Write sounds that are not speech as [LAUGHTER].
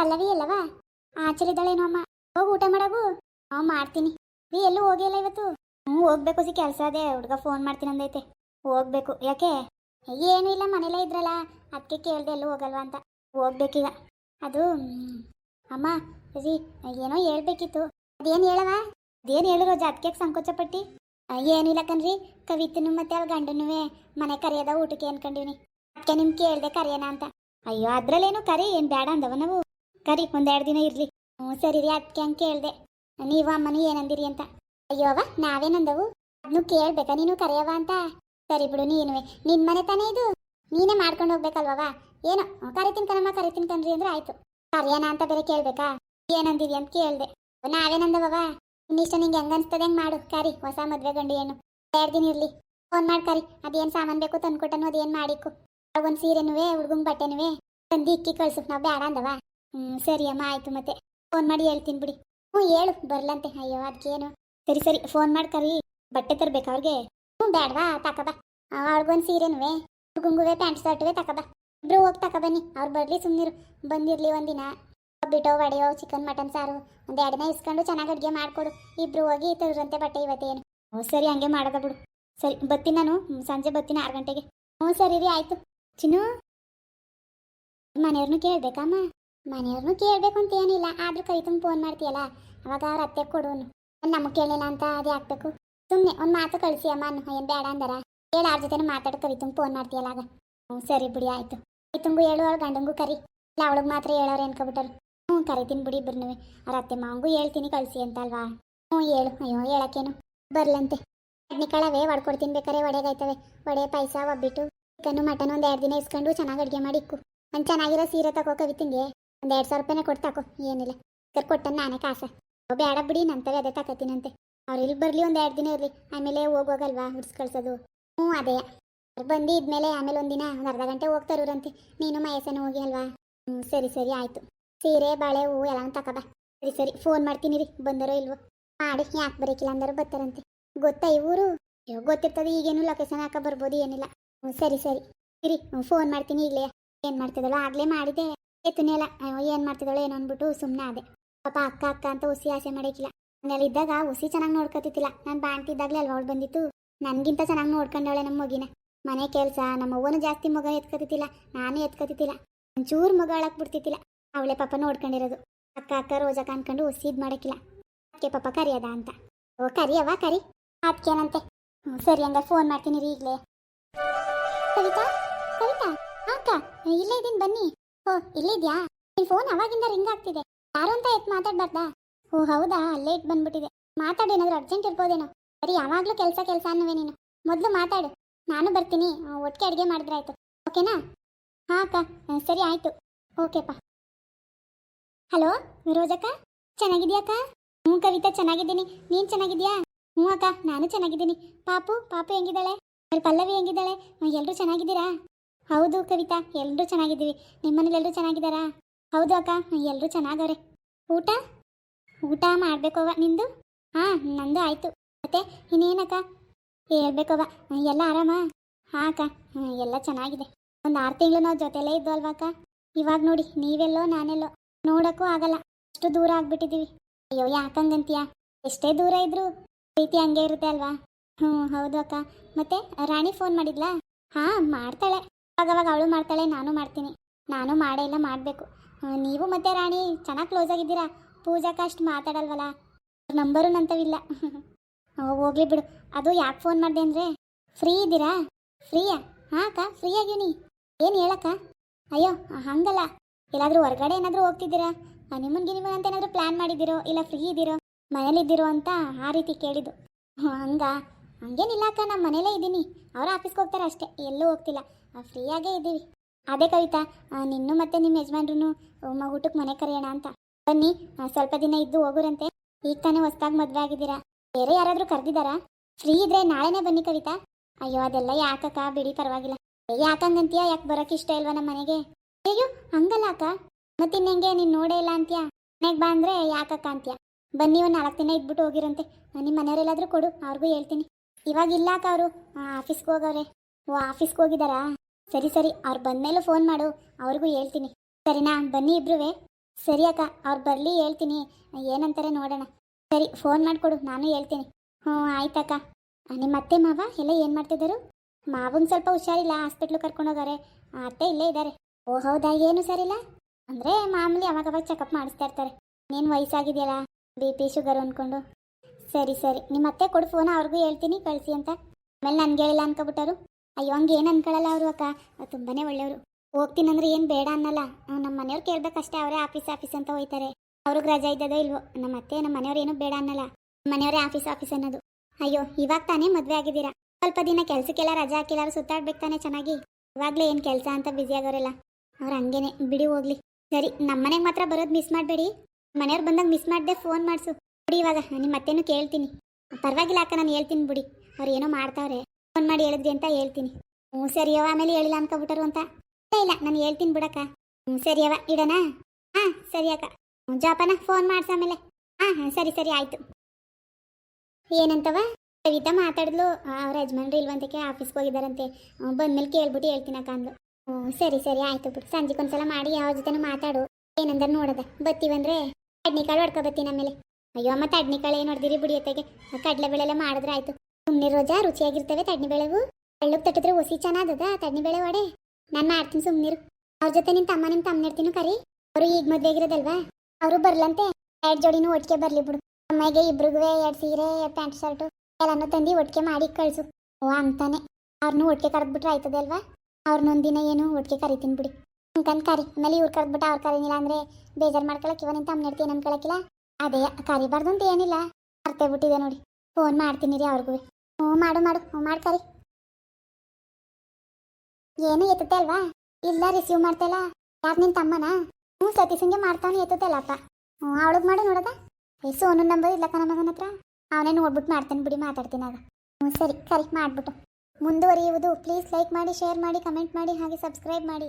ಪಲ್ಲವಿ ಇಲ್ಲವಾ? ಆಚರಿದ್ದಾಳೇನೋ ಅಮ್ಮ. ಹೋಗಿ, ಊಟ ಮಾಡಾಗು. ಹಾಂ ಮಾಡ್ತೀನಿ. ನೀ ಎಲ್ಲೂ ಹೋಗಿಲ್ಲ ಇವತ್ತು? ಹ್ಞೂ, ಹೋಗ್ಬೇಕು ಸಿ ಕೆಲಸ ಅದೇ. ಹುಡುಗ ಫೋನ್ ಮಾಡ್ತೀನಿ ಅಂದೈತೆ. ಹೋಗ್ಬೇಕು. ಯಾಕೆ? ಏನೂ ಇಲ್ಲ, ಮನೇಲೇ ಇದ್ರಲ್ಲ. ಅದಕ್ಕೆ ಕೇಳ್ದೆ ಎಲ್ಲೂ ಹೋಗಲ್ವಾ ಅಂತ. ಹೋಗ್ಬೇಕೀಗ. ಅದು ಅಮ್ಮ ಏನೋ ಹೇಳ್ಬೇಕಿತ್ತು. ಅದೇನು ಹೇಳವ? ಅದೇನು ಹೇಳು ಜಾತ್ಕೆ ಸಂಕೋಚ ಪಟ್ಟಿ? ಏನಿಲ್ಲ ಕಣ್ರಿ. ಕವಿತನು ಮತ್ತೆ ಅವ್ರ ಗಂಡನೂ ಮನೆ ಕರೆಯದ ಊಟಕ್ಕೆ ಅನ್ಕೊಂಡಿವ್ನಿ. ಅದಕ್ಕೆ ನಿಮ್ಗೆ ಕೇಳ್ದೆ ಕರೆಯೋಣ ಅಂತ. ಅಯ್ಯೋ, ಅದ್ರಲ್ಲೇನು ಕರಿ? ಏನು ಬೇಡ ಅಂದವ ನಾವು. ಕರಿ ಒಂದೆರಡು ದಿನ ಇರ್ಲಿ. ಹ್ಞೂ, ಸರಿ ರೀ ಅದಕ್ಕೆ ಹಂಗೆ ಕೇಳ್ದೆ. ನೀವು ಏನಂದಿರಿ ಅಂತ. ಅಯ್ಯೋವ ನಾವೇನಂದವು? ಅದನ್ನು ಕೇಳ್ಬೇಕಾ, ನೀನು ಕರೆಯವ ಅಂತ? ಸರಿ ಬಿಡು, ನೀನುವೆ. ನಿನ್ನ ಮನೆ ತಾನೇ ಇದು? ನೀನೇ ಮಾಡ್ಕೊಂಡು ಹೋಗ್ಬೇಕಲ್ವವ ಏನೋ ಕರಿತೀನಿ ಕಣಮ್ಮ, ಕರಿತೀನಿ ಕಣ್ರಿ ಅಂದ್ರೆ ಆಯ್ತು. ಕರೆಯೋಣ ಅಂತ ಬೇರೆ ಕೇಳ್ಬೇಕಾ? ಏನಂದಿರಿ ಅಂತ ಕೇಳ್ದೆ. ನಾವೇನಂದವ ಇನ್ನಿಷ್ಟ ನಿಂಗೆ ಹೆಂಗ ಅನ್ಸ್ತದೆ ಹೆಂಗ್ ಮಾಡು. ಕರಿ, ಹೊಸ ಮದ್ವೆ ಗಂಡು ಏನು ಎರಡು ದಿನ ಇರ್ಲಿ. ಫೋನ್ ಮಾಡಿ ಕರಿ, ಅದೇನ್ ಸಾಮಾನ್ ಬೇಕು ತಂದ್ಕೊಟ್ಟನು, ಅದೇನ್ ಮಾಡಿಕ್ಕು? ಒಂದು ಸೀರೆನುವೆ, ಹುಡ್ಗಂಗ್ ಬಟ್ಟೆನುವೆ. ತಂದು ಇಕ್ಕಿ ಕಳ್ಸು ನಾವು ಬೇಡ ಅಂದವ? ಹ್ಮ್, ಸರಿ ಅಮ್ಮ, ಆಯ್ತು ಮತ್ತೆ ಫೋನ್ ಮಾಡಿ ಹೇಳ್ತೀನಿ ಬಿಡಿ. ಹ್ಞೂ ಹೇಳು, ಬರ್ಲಂತೆ. ಅಯ್ಯೋ ಅದಕ್ಕೇನು ಸರಿ ಸರಿ ಫೋನ್ ಮಾಡಿ ಕರಿ. ಬಟ್ಟೆ ತರ್ಬೇಕು ಅವ್ರಿಗೆ. ಹ್ಞೂ ಬೇಡವಾ ತಕಬಾ ಅವ್ರಿಗೊಂದು ಸೀರೆನುವೆ ಗುಂಗುವೆ ಪ್ಯಾಂಟ್ ಶರ್ಟ್ವೆ ತಕಬಾ ಇಬ್ರು ಹೋಗಿ ತಕಬನ್ನಿ ಅವ್ರು ಬರ್ಲಿ ಸುಮ್ಮನಿರು ಬಂದಿರಲಿ ಒಂದಿನ. ಬಿಟ್ಟೋ ವಡೆಯೋ ಚಿಕನ್ ಮಟನ್ ಸಾರು. ಒಂದ್ ಎರಡನೇ ಇಸ್ಕೊಂಡು ಚೆನ್ನಾಗಿ ಅಡುಗೆ ಮಾಡ್ಕೊಡು. ಇಬ್ರು ಹೋಗಿ ತರಂತೆ ಬಟ್ಟೆ ಇವತ್ತೇನು. ಹ್ಞೂ ಸರಿ, ಹಂಗೆ ಮಾಡೋದ ಬಿಡು. ಸರಿ ಬತ್ತೀನಿ ನಾನು. ಸಂಜೆ ಬತ್ತೀನಿ ಆರು ಗಂಟೆಗೆ. ಹ್ಞೂ ಸರಿ, ರೀ, ಆಯ್ತು. ಚಿನ್ನು ಮನೆಯವ್ರನ್ನೂ ಕೇಳ್ಬೇಕಮ್ಮ? ಮನೆಯವ್ರನ್ನೂ ಕೇಳಬೇಕು ಅಂತ ಏನಿಲ್ಲ, ಆದ್ರೂ ತುಂಬ ಫೋನ್ ಮಾಡ್ತೀಯಲ್ಲ, ಅವಾಗ ಅವ್ರ ಅತ್ತೆ ಕೊಡೋನು ನಮಗೆ ಕೇಳಿಲ್ಲ ಅಂತ ಅದೇ ಹಾಕ್ಬೇಕು ಸುಮ್ಮನೆ ಒಂದು ಮಾತು ಕಳಿಸಿ ಅಮ್ಮ ಅನ್ನು, ಏನು ಬೇಡ ಅಂದಾರ? ಹೇಳಿ ಅವ್ರ ಜೊತೆ ಮಾತಾಡಿ ತುಂಬ ಫೋನ್ ಮಾಡ್ತೀಯಲ್ಲ ಆಗ. ಹ್ಞೂ, ಸರಿ ಬಿಡಿ, ಆಯ್ತು. ತುಂಬ ಹೇಳು, ಅವ್ರ ಗಂಡಂಗೂ ಕರಿ. ಇಲ್ಲ, ಅವಳಿಗೆ ಮಾತ್ರ ಹೇಳೋರು ಅನ್ಕೊಬಿಟ್ಟರು ಹ್ಞೂ, ಕರಿತೀನಿ ಬಿಡಿ ಇಬ್ಬರನ್ನೂ ಅವ್ರ ಅತ್ತೆ ಮಾವಂಗೂ ಹೇಳ್ತೀನಿ, ಕಳಿಸಿ ಅಂತ ಅಲ್ವಾ ಹ್ಞೂ, ಹೇಳು. ಅಯ್ಯೋ, ಹೇಳಕ್ಕೇನು? ಬರ್ಲಂತೆ. ಕಳವೆ ಹೊಡ್ಕೊಡ್ತೀನಿ ಬೇಕಾರೆ ಒಡೆಗಾಯ್ತವೆ ವಡೆ, ಪಾಯಸ, ಒಬ್ಬಿಟ್ಟು ಚಿಕನ್ನು ಮಟನ್ ಒಂದು ಎರಡು ದಿನ ಇಸ್ಕೊಂಡು ಚೆನ್ನಾಗಿ ಅಡುಗೆ ಮಾಡಿ ಇಕ್ಕು. ಒಂದು ಚೆನ್ನಾಗಿರೋ ಸೀರೆ ತಗೋ ಕವಿತಿಂಗೆ ಒಂದು ಎರಡು ಸಾವಿರ ರೂಪಾಯಿನೇ ಕೊಟ್ಟು ಏನಿಲ್ಲ. ಕರ್ ಕೊಟ್ಟನ್ ನಾನೇ ಕಾಸ. ಬೇಡ ಬಿಡಿ ನಂತವೇ, ಅದೇ ತಕತೀನಂತೆ. ಅವ್ರು ಇಲ್ಲಿ ಬರಲಿ, ಒಂದು ಎರಡು ದಿನ ಇರಲಿ. ಆಮೇಲೆ ಹೋಗೋಗಲ್ವಾ ಹುಡ್ಸ್ ಕಳ್ಸೋದು? ಹ್ಞೂ, ಅದೇ. ಅವ್ರು ಬಂದು ಇದ್ಮೇಲೆ ಆಮೇಲೆ ಒಂದಿನ ಒಂದು ಅರ್ಧ ಗಂಟೆ ಹೋಗ್ತಾರಂತೆ ನೀನು ಮಯಸನ ಹೋಗಿ ಅಲ್ವಾ? ಹ್ಞೂ, ಸರಿ ಸರಿ, ಆಯಿತು. ಸೀರೆ, ಬಾಳೆ, ಹೂವು ಎಲ್ಲ ತಕಬ. ಸರಿ ಸರಿ, ಫೋನ್ ಮಾಡ್ತೀನಿ ರೀ ಬಂದರೋ ಇಲ್ವೋ? ಮಾಡಿ, ಯಾಕೆ ಬರೋಕಿಲ್ಲ ಅಂದರು ಬರ್ತಾರಂತೆ. ಗೊತ್ತಾ ಇವರು ಊರು? ಗೊತ್ತಿರ್ತದೆ, ಈಗೇನು ಲೊಕೇಶನ್ ಹಾಕ ಬರ್ಬೋದು, ಏನಿಲ್ಲ. ಹ್ಞೂ, ಸರಿ ಸರಿ. ಇರಿ ಫೋನ್ ಮಾಡ್ತೀನಿ ಈಗಲೇ. ಏನು ಮಾಡ್ತಿದ್ದಲ್ಲ ಆಗಲೇ ಮಾಡಿದೆ ಎತ್ತನೇ ಇಲ್ಲ ಅಯ್ಯೋ, ಏನು ಮಾಡ್ತಿದ್ದಳು ಏನೋ ಅಂದ್ಬಿಟ್ಟು ಸುಮ್ಮನೆ ಅದೇ ಪಾಪ ಅಕ್ಕ ಅಕ್ಕ ಅಂತ ಹುಸಿ ಆಸೆ ಮಾಡಿಕ್ಕಿಲ್ಲ ಮನೇಲಿ ಇದ್ದಾಗ ಹುಸಿ ಚೆನ್ನಾಗಿ ನೋಡ್ಕೊತಿದ್ದಿಲ್ಲ. ನಾನು ಬಾಣ್ತಿದ್ದಾಗಲೇ ಅಲ್ವಾ ಅವಳು ಬಂದಿತ್ತು ನನಗಿಂತ ಚೆನ್ನಾಗಿ ನೋಡ್ಕೊಂಡವಳೆ ನಮ್ಮ ಮಗಿನ. ಮನೆ ಕೆಲಸ, ನಮ್ಮ ಅವ್ವನು ಜಾಸ್ತಿ ಮಗ ಎತ್ಕೊತಿದ್ದಿಲ್ಲ, ನಾನು ಎತ್ಕೊತಿದ್ದಿಲ್ಲ. ಒಂಚೂರು ಮಗ ಅಳಕ್ ಬಿಡ್ತಿದ್ದಿಲ್ಲ. ಅವಳೆ ಪಾಪ ನೋಡ್ಕೊಂಡಿರೋದು. ಅಕ್ಕ ಅಕ್ಕ, ರೋಜಾ ಅನ್ಕೊಂಡು ಹುಸಿ ಇದು ಮಾಡೋಕ್ಕಿಲ್ಲ. ಅಕ್ಕೆ ಪಾಪ ಕರಿಯದ ಅಂತ. ಓ ಕರಿಯವಾ ಕರಿ. ಅದಕ್ಕೇನಂತೆ ಸರಿ ಹಂಗ ಫೋನ್ ಮಾಡ್ತೀನಿ ರೀ ಈಗಲೇ. ಕವಿತಾ ಕವಿತಾ, ಅಕ್ಕ, ಇಲ್ಲೇ ಇದ್ದೀನಿ, ಬನ್ನಿ. ಓ, ಇಲ್ಲಿದ್ಯಾ? ನಿನ್ ಫೋನ್ ಅವಾಗಿಂದ ರಿಂಗ್ ಆಗ್ತಿದೆ. ಯಾರು ಅಂತ ಎತ್ ಮಾತಾಡ್ಬಾರ್ದಾ? ಓ, ಹೌದಾ? ಅಲ್ಲೇ ಇಟ್ಟು ಬಂದ್ಬಿಟ್ಟಿದೆ. ಮಾತಾಡು, ಏನಾದ್ರು ಅರ್ಜೆಂಟ್ ಇರ್ಬೋದೇನೋ. ಸರಿ ಯಾವಾಗಲೂ ಕೆಲಸ ಕೆಲಸ ಅನ್ನುವೆ ನೀನು. ಮೊದಲು ಮಾತಾಡು. ನಾನು ಬರ್ತೀನಿ. ಒಟ್ಟಿಗೆ ಅಡುಗೆ ಮಾಡಿದ್ರೆ ಆಯ್ತು ಓಕೆನಾ? ಹಾ, ಅಕ್ಕ. ಸರಿ, ಆಯ್ತು. ಓಕೆಪ್ಪ. ಹಲೋ, ವಿರೋಜಕ್ಕ? ಚೆನ್ನಾಗಿದ್ಯಾ, ಅಕ್ಕ? ಹ್ಞೂ, ಕವಿತಾ, ಚೆನ್ನಾಗಿದ್ದೀನಿ. ನೀನು ಚೆನ್ನಾಗಿದ್ಯಾ? ಹ್ಞೂ, ಅಕ್ಕ. ನಾನು ಚೆನ್ನಾಗಿದ್ದೀನಿ. ಪಾಪು ಪಾಪು ಹೆಂಗಿದ್ದಾಳೆ? ಅವ್ರ ಪಲ್ಲವಿ ಹೆಂಗಿದ್ದಾಳೆ? ಎಲ್ಲರೂ ಚೆನ್ನಾಗಿದ್ದೀರಾ? ಹೌದು ಕವಿತಾ ಎಲ್ಲರೂ ಚೆನ್ನಾಗಿದ್ದೀವಿ. ನಿಮ್ಮನೇಲಿ ಎಲ್ಲರೂ ಚೆನ್ನಾಗಿದ್ದಾರಾ? ಹೌದು ಅಕ್ಕ ಎಲ್ಲರೂ ಚೆನ್ನಾಗವ್ರೆ. ಊಟ? ಊಟ ಮಾಡ್ಬೇಕವ್ವ. ನಿಂದು? ಹಾಂ, ನಂದು ಆಯಿತು. ಮತ್ತೆ ಇನ್ನೇನಕ್ಕ? ಹೇಳ್ಬೇಕವ್ವ. ಎಲ್ಲ ಆರಾಮ? ಹಾಂ ಅಕ್ಕ, ಎಲ್ಲ ಚೆನ್ನಾಗಿದೆ. ಒಂದು ಆರು ತಿಂಗಳು ನಾವು ಜೊತೆಲೇ ಇದ್ದು ಅಲ್ವಾ ಅಕ್ಕ? ಇವಾಗ ನೋಡಿ, ನೀವೆಲ್ಲೋ ನಾನೆಲ್ಲೋ ನೋಡೋಕ್ಕೂ ಆಗಲ್ಲ. ಅಷ್ಟು ದೂರ ಆಗ್ಬಿಟ್ಟಿದ್ದೀವಿ ಅಯ್ಯೋ ಯಾಕಂಗಂತೀಯ ಎಷ್ಟೇ ದೂರ ಇದ್ರು ಪ್ರೀತಿ ಹಂಗೆ ಇರುತ್ತೆ ಅಲ್ವಾ? ಹ್ಞೂ ಹೌದು ಅಕ್ಕ. ಮತ್ತೆ ರಾಣಿ ಫೋನ್ ಮಾಡಿದ್ಲಾ? ಹಾಂ, ಮಾಡ್ತಾಳೆ. ಅವಾಗವಾಗ ಅವಳು ಮಾಡ್ತಾಳೆ, ನಾನು ಮಾಡ್ತೀನಿ. ನಾನು ಮಾಡೇ ಇಲ್ಲ, ಮಾಡಬೇಕು. ನೀವು ಮತ್ತೆ ರಾಣಿ, ಚೆನ್ನಾಗಿ ಕ್ಲೋಸ್ ಆಗಿದ್ದೀರಾ? ಪೂಜಾಕ ಅಷ್ಟು ಮಾತಾಡಲ್ವಲ್ಲ? ನಂಬರು ನಂತವಿಲ್ಲ. [LAUGHS] ಹೋಗ್ಲಿ ಬಿಡು. ಅದು ಯಾಕೆ ಫೋನ್ ಮಾಡಿದೆ ಅಂದರೆ? ಫ್ರೀ ಇದ್ದೀರಾ? ಫ್ರೀಯಾ ಹಾಂ, ಅಕ್ಕ ಫ್ರೀ ಆಗೀನಿ ಏನು ಹೇಳಕ್ಕ? ಅಯ್ಯೋ, ಹಂಗಲ್ಲ. ಎಲ್ಲಾದರೂ ಹೊರಗಡೆ ಏನಾದರೂ ಹೋಗ್ತಿದ್ದೀರಾ? ನಿಮ್ಮನ್ಗೆ ನಿಮಗೆ ಅಂತ ಏನಾದರೂ ಪ್ಲ್ಯಾನ್ ಮಾಡಿದ್ದೀರೋ? ಇಲ್ಲ ಫ್ರೀ ಇದ್ದೀರೋ? ಮನೇಲಿದ್ದೀರೋ ಅಂತ ಆ ರೀತಿ ಕೇಳಿದ್ದು. ಹಂಗ? ಹಂಗೇನಿಲ್ಲ ಅಕ್ಕ ನಮ್ಮ ಮನೇಲೇ ಇದ್ದೀನಿ. ಅವರ ಆಫೀಸ್ಗೆ ಹೋಗ್ತಾರೆ ಅಷ್ಟೇ, ಎಲ್ಲೂ ಹೋಗ್ತಿಲ್ಲ. ಫ್ರೀಯಾಗೇ ಇದ್ದೀವಿ. ಅದೇ ಕವಿತಾ ನಿನ್ನೂ ಮತ್ತೆ ನಿಮ್ಮ ಯಜಮಾನ್ರು ಊಟಕ್ಕೆ ಮನೆ ಕರೆಯೋಣ ಅಂತ. ಬನ್ನಿ ಸ್ವಲ್ಪ ದಿನ ಇದ್ದು ಹೋಗುರಂತೆ. ಈಗ ತಾನೇ ಹೊಸ್ದಾಗಿ ಮದುವೆ ಆಗಿದ್ದೀರಾ? ಬೇರೆ ಯಾರಾದರೂ ಕರೆದಿದ್ದಾರಾ? ಫ್ರೀ ಇದ್ರೆ ನಾಳೆನೇ ಬನ್ನಿ ಕವಿತಾ. ಅಯ್ಯೋ, ಅದೆಲ್ಲ ಯಾಕಕ್ಕ, ಬಿಡಿ, ಪರವಾಗಿಲ್ಲ. ಯಾಕಂಗಂತೀಯ? ಯಾಕೆ ಬರೋಕೆ ಇಷ್ಟ ಇಲ್ವಾ ನಮ್ಮ ಮನೆಗೆ? ಅಯ್ಯೋ ಹಂಗಲ್ಲ ಅಕ್ಕ. ಮತ್ತಿನ್ನೆಂಗೆ ನೀನು ನೋಡೇ ಇಲ್ಲ ಅಂತೀಯ? ಮನೆಗೆ ಬಾ ಅಂದರೆ ಯಾಕಕ್ಕ ಅಂತೀಯ? ಬನ್ನಿ ಒಂದು ನಾಲ್ಕು ದಿನ ಇದ್ಬಿಟ್ಟು ಹೋಗಿರಂತೆ. ನಿಮ್ಮ ಮನೆಯವರೆಲ್ಲಾದರೂ ಕೊಡು, ಅವ್ರಿಗೂ ಹೇಳ್ತೀನಿ. ಇವಾಗ ಇಲ್ಲ ಅಕ್ಕ ಅವರು ಆಫೀಸ್ಗೆ ಹೋಗವ್ರೆ. ಓ ಆಫೀಸ್ಗೆ ಹೋಗಿದ್ದಾರಾ ಸರಿ ಸರಿ ಅವ್ರು ಬಂದಮೇಲೆ ಫೋನ್ ಮಾಡು. ಅವ್ರಿಗೂ ಹೇಳ್ತೀನಿ. ಸರಿನಾ? ಬನ್ನಿ ಇಬ್ರುವೆ. ಸರಿ ಅಕ್ಕ ಅವ್ರು ಬರಲಿ ಹೇಳ್ತೀನಿ. ಏನಂತಾರೆ ನೋಡೋಣ. ಸರಿ ಫೋನ್ ಮಾಡಿಕೊಡು ನಾನು ಹೇಳ್ತೀನಿ. ಹ್ಞೂ ಆಯ್ತಕ್ಕ. ಆ, ನಿಮ್ಮ ಅತ್ತೆ ಮಾವ ಎಲ್ಲ ಏನು ಮಾಡ್ತಿದ್ದರು? ಮಾವಂಗೆ ಸ್ವಲ್ಪ ಹುಷಾರಿಲ್ಲ ಹಾಸ್ಪಿಟ್ಲು ಕರ್ಕೊಂಡೋಗಾರೆ ಅತ್ತೆ ಇಲ್ಲೇ ಇದ್ದಾರೆ ಓ ಹೌದಾ? ಏನು ಸರಿಲ್ಲ? ಅಂದರೆ ಮಾಮೂಲಿ ಅವಾಗವಾಗ ಅವಾಗ ಚೆಕಪ್ ಮಾಡಿಸ್ತಾ ಇರ್ತಾರೆ. ನೀನು ವಯಸ್ಸಾಗಿದೆಯಲ್ಲ ಬಿ ಪಿ ಶುಗರ್ ಅಂದ್ಕೊಂಡು ಸರಿ ಸರಿ. ನಿಮ್ಮ ಅತ್ತೆ ಕೊಡು ಫೋನ್ ಅವ್ರಿಗೂ ಹೇಳ್ತೀನಿ, ಕಳಿಸಿ ಅಂತ. ಆಮೇಲೆ ನನ್ಗೆ ಹೇಳಿಲ್ಲ ಅನ್ಕೊಬಿಟ್ಟರು ಅಯ್ಯೋ ಹಂಗೆ ಏನು ಅನ್ಕೊಳ್ಳಲ್ಲ ಅವರು ಅಕ್ಕ. ತುಂಬಾ ಒಳ್ಳೆಯವರು. ಹೋಗ್ತೀನಂದ್ರೆ ಏನು ಬೇಡ ಅನ್ನಲ್ಲ. ನಮ್ಮ ಮನೆಯವ್ರು ಕೇಳ್ಬೇಕಷ್ಟೇ, ಅವರೇ ಆಫೀಸ್ ಆಫೀಸ್ ಅಂತ ಹೋಯ್ತಾರೆ. ಅವ್ರಿಗೆ ರಜಾ ಇದ್ದದೋ ಇಲ್ವೋ ನಮ್ಮ ಅತ್ತೆ ನಮ್ಮ ಮನೆಯವ್ರು ಏನೂ ಬೇಡ ಅನ್ನಲ್ಲ. ಮನೆಯವರೇ ಆಫೀಸ್ ಆಫೀಸ್ ಅನ್ನೋದು. ಅಯ್ಯೋ, ಇವಾಗ ತಾನೇ ಮದುವೆ ಆಗಿದ್ದೀರಾ? ಸ್ವಲ್ಪ ದಿನ ಕೆಲಸಕ್ಕೆಲ್ಲ ರಜಾ ಹಾಕಿಲ್ಲಾರು ಸುತ್ತಾಡ್ಬೇಕು ತಾನೇ ಚೆನ್ನಾಗಿ? ಇವಾಗಲೇ ಏನು ಕೆಲಸ ಅಂತ ಬ್ಯುಸಿ ಆಗೋರೆಲ್ಲ. ಅವ್ರು ಹಂಗೇನೆ, ಬಿಡಿ ಹೋಗ್ಲಿ. ಸರಿ ನಮ್ಮ ಮನೆಗೆ ಮಾತ್ರ ಬರೋದು ಮಿಸ್ ಮಾಡಬೇಡಿ. ಮನೆಯವ್ರು ಬಂದಾಗ ಮಿಸ್ ಮಾಡದೆ ಫೋನ್ ಮಾಡಿಸು. ಬಿಡಿ ಇವಾಗ ನಿಮ್ಮ ಅತ್ತೆನೂ ಕೇಳ್ತೀನಿ. ಪರವಾಗಿಲ್ಲ ಅಕ್ಕ, ನಾನು ಹೇಳ್ತೀನಿ ಬಿಡಿ. ಅವ್ರು ಏನೋ ಮಾಡ್ತಾವ್ರೆ. ಫೋನ್ ಮಾಡಿ ಹೇಳಿದ್ರಿ ಅಂತ ಹೇಳ್ತೀನಿ. ಹ್ಞೂ ಸರಿ ಅವ ಆಮೇಲೆ ಹೇಳಿಲ್ಲ ಅನ್ಕೊಬಿಟ್ಟರು ಅಂತ. ಇಲ್ಲ ನಾನು ಹೇಳ್ತೀನಿ ಬಿಡಕ್ಕ. ಹ್ಞೂ ಸರಿ ಅವ ಇಡೋಣ ಹಾಂ, ಸರಿ ಅಕ್ಕ. ಜೋಪಾನ, ಫೋನ್ ಮಾಡ್ಸ ಆಮೇಲೆ. ಹಾಂ ಹಾಂ, ಸರಿ ಸರಿ, ಆಯಿತು. ಏನಂತವ ಕವಿತಾ ಮಾತಾಡಿದ್ಲು, ಅವ್ರ ಯಜಮಾನ್ರು ಇಲ್ವಂತಕ್ಕೆ ಆಫೀಸ್ಗೆ ಹೋಗಿದ್ದಾರಂತೆ. ಬಂದ ಬಂದ್ಮೇಲೆ ಕೇಳ್ಬಿಟ್ಟು ಹೇಳ್ತೀನಿ ಅಕ್ಕ ಅಂದ್ಲು. ಹ್ಞೂ, ಸರಿ ಸರಿ, ಆಯಿತು ಬಿಡು. ಸಂಜೆಗೆ ಒಂದ್ಸಲ ಮಾಡಿ ಯಾವ ಜೊತೆನೂ ಮಾತಾಡು. ಏನಂದ್ರೆ ನೋಡದ. ಬತ್ತೀವಂದ್ರೆ? ಕಡ್ನಿಕಾಳು ಹೊಡ್ಕೊ ಬತ್ತೀನಿ ಆಮೇಲೆ. ಅಯ್ಯೋ, ಅಮ್ಮ ತಡ್ನಿಕಾಳು ಏನು ಹೊಡೆದಿರಿ ಬಿಡಿ ಅತ್ತಗೆ. ಕಡಲೆ ಬೇಳೆಲ್ಲ ಮಾಡಿದ್ರೆ ಆಯ್ತು. ಸುಮ್ಮನೆ ರೋಜಾ, ರುಚಿಯಾಗಿರ್ತವೆ ತಡ್ನಿ ಬೇಳೆವು. ಹಳ್ಳಕ್ಕೆ ತಟ್ಟಿದ್ರೆ ಒಸಿ ಚೆನ್ನಾಗದ ತಡ್ನಿ ಬೇಳೆ ಒಡೆ ನಾನು ಮಾಡ್ತೀನಿ ಸುಮ್ಮನಿರು ಅವ್ರ ಜೊತೆ ನಿಮ್ಮ ತಮ್ಮ ನಿಮ್ಮ ತಮ್ಮ ಇರ್ತೀನಿ ಕರಿ? ಅವರು ಈಗ ಮದುವೆ ಆಗಿರೋದಲ್ವಾ? ಅವರು ಬರ್ಲಂತೆ. ಎರಡು ಜೋಡಿನೂ ಒಟ್ಟಿಗೆ ಬರಲಿ ಬಿಡು. ಅಮ್ಮಗೆ ಇಬ್ರಿಗೂ ಎರಡು ಸೀರೆ, ಎರಡು ಪ್ಯಾಂಟ್, ಶರ್ಟು ಎಲ್ಲನೂ ತಂದು ಒಟ್ಟಿಗೆ ಮಾಡಿ ಕಳಿಸು. ಓ, ಅಂತಾನೆ. ಅವ್ರನ್ನೂ ಒಟ್ಟಿಗೆ ಕರೆದ್ಬಿಟ್ರೆ ಆಯ್ತದೆ ಅಲ್ವಾ? ಅವ್ರನ್ನೊಂದಿನ ಏನು ಒಟ್ಟಿಗೆ ಕರಿತೀನಿ ಬಿಡಿ. ಅಂಕನ್ ಕರಿ. ಆಮೇಲೆ ಇವ್ರು ಕರೆದ್ಬಿಟ್ಟು ಅವ್ರು ಕರೀನಿಲ್ಲ ಅಂದ್ರೆ ಬೇಜಾರು ಮಾಡ್ಕೊಳಕ್ ಇವ ನಿಂತ ಅಮ್ಮ ನಡ್ತೀನಿ ಅನ್ಕೊಳಕಿಲ್ಲ ಅದೇ ಕರಿಬಾರ್ದು ಅಂತ ಏನಿಲ್ಲ. ಅರ್ಥ ಬಿಟ್ಟಿದೆ ನೋಡಿ. ಫೋನ್ ಮಾಡ್ತೀನಿ ರೀ ಅವ್ರಿಗೂ. ಹ್ಞೂ, ಮಾಡು ಮಾಡು, ಹ್ಞೂ, ಮಾಡಿ ಕರಿ. ಏನು ಎತ್ತುತ್ತೆ ಅಲ್ವಾ? ಇಲ್ಲ ರಿಸೀವ್ ಮಾಡ್ತಲ್ಲ. ಯಾರು ನಿನ್ ತಮ್ಮನ? ಹ್ಞೂ ಸತೀಶಂಗೆ ಮಾಡ್ತಾನೆ ಎತ್ತುತ್ತಲ್ಲಪ್ಪ ಹ್ಞೂ, ಅವಳಿಗೆ ಮಾಡು ನೋಡದ. ಏ ಸೋನು ನಂಬರ್ ಇಲ್ಲ ಕಣ ಮಗನ ಹತ್ರ? ಅವನೇ ನೋಡ್ಬಿಟ್ಟು ಮಾಡ್ತಾನೆ ಬಿಡಿ ಮಾತಾಡ್ತೀನಿ ಆಗ. ಹ್ಞೂ, ಸರಿ, ಕರಿ, ಮಾಡಿಬಿಟ್ಟು. ಮುಂದುವರಿಯುವುದು. ಪ್ಲೀಸ್ ಲೈಕ್ ಮಾಡಿ ಶೇರ್ ಮಾಡಿ ಕಮೆಂಟ್ ಮಾಡಿ, ಹಾಗೆ ಸಬ್ಸ್ಕ್ರೈಬ್ ಮಾಡಿ.